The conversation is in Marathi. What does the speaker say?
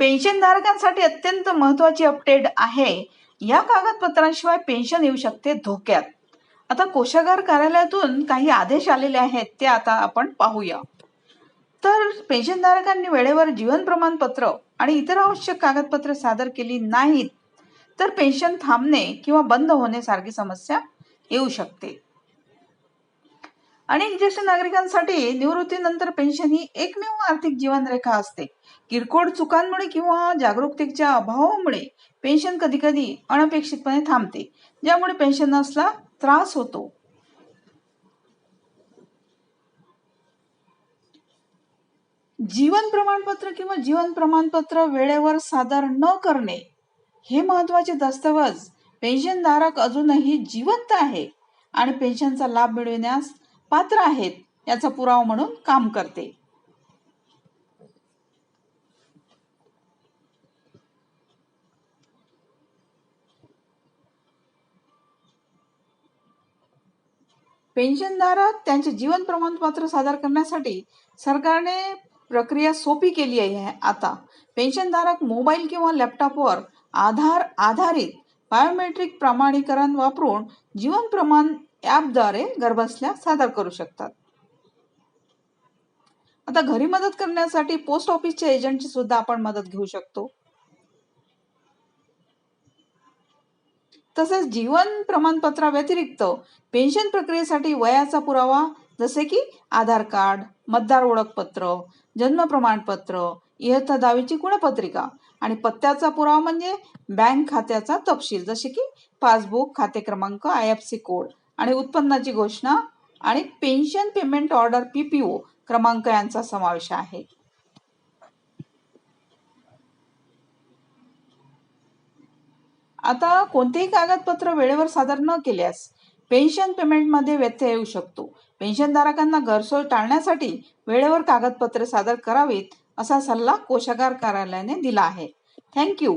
पेन्शनधारकांसाठी अत्यंत महत्वाची अपडेट आहे. या कागदपत्रांशिवाय पेन्शन येऊ शकते धोक्यात. आता कोशागार कार्यालयातून काही आदेश आलेले आहेत ते आता आपण पाहूया. तर पेन्शनधारकांनी वेळेवर जीवन प्रमाणपत्र आणि इतर आवश्यक कागदपत्रे सादर केली नाहीत तर पेन्शन थांबणे किंवा बंद होण्यासारखी समस्या येऊ शकते. अनेक ज्येष्ठ नागरिकांसाठी निवृत्तीनंतर पेन्शन ही एकमेव आर्थिक जीवनरेखा असते. किरकोळ चुकांमुळे किंवा जागरूकतेच्या अभावामुळे पेन्शन कधी कधी अनपेक्षितपणे थांबते ज्यामुळे पेन्शनर्सला त्रास होतो. जीवन प्रमाणपत्र किंवा जीवन प्रमाणपत्र वेळेवर सादर न करणे हे महत्त्वाचे दस्तऐवज. पेन्शनधारक अजूनही जिवंत आहे आणि पेन्शनचा लाभ मिळविण्यास पात्र आहेत याचा पुरावा म्हणून काम करते. पेन्शनधारक त्यांचे जीवन प्रमाणपत्र सादर करण्यासाठी सरकारने प्रक्रिया सोपी केली आहे आता. पेन्शनधारक मोबाईल किंवा लॅपटॉपवर आधार आधारित बायोमेट्रिक प्रमाणीकरण वापरून जीवन प्रमाण ॲपद्वारे घरबसल्या सादर करू शकतात. आता घरी मदत करण्यासाठी पोस्ट ऑफिसच्या एजंटची सुद्धा आपण मदत घेऊ शकतो. तसेच जीवन प्रमाणपत्रा व्यतिरिक्त पेन्शन प्रक्रियेसाठी वयाचा पुरावा जसे की आधार कार्ड मतदार ओळखपत्र जन्म प्रमाणपत्र इयत्ता दहावीची गुणपत्रिका आणि पत्त्याचा पुरावा म्हणजे बँक खात्याचा तपशील जसे की पासबुक खाते क्रमांक आय एफ सी कोड. आणि उत्पन्नाची घोषणा आणि पेन्शन पेमेंट ऑर्डर पीपीओ क्रमांक यांचा समावेश आहे. आता कोणतेही कागदपत्र वेळेवर सादर न केल्यास पेन्शन पेमेंटमध्ये व्यत्यय येऊ शकतो. पेन्शनधारकांना गैरसोय टाळण्यासाठी वेळेवर कागदपत्रे सादर करावीत असा सल्ला कोशागार कार्यालयाने दिला आहे. थँक्यू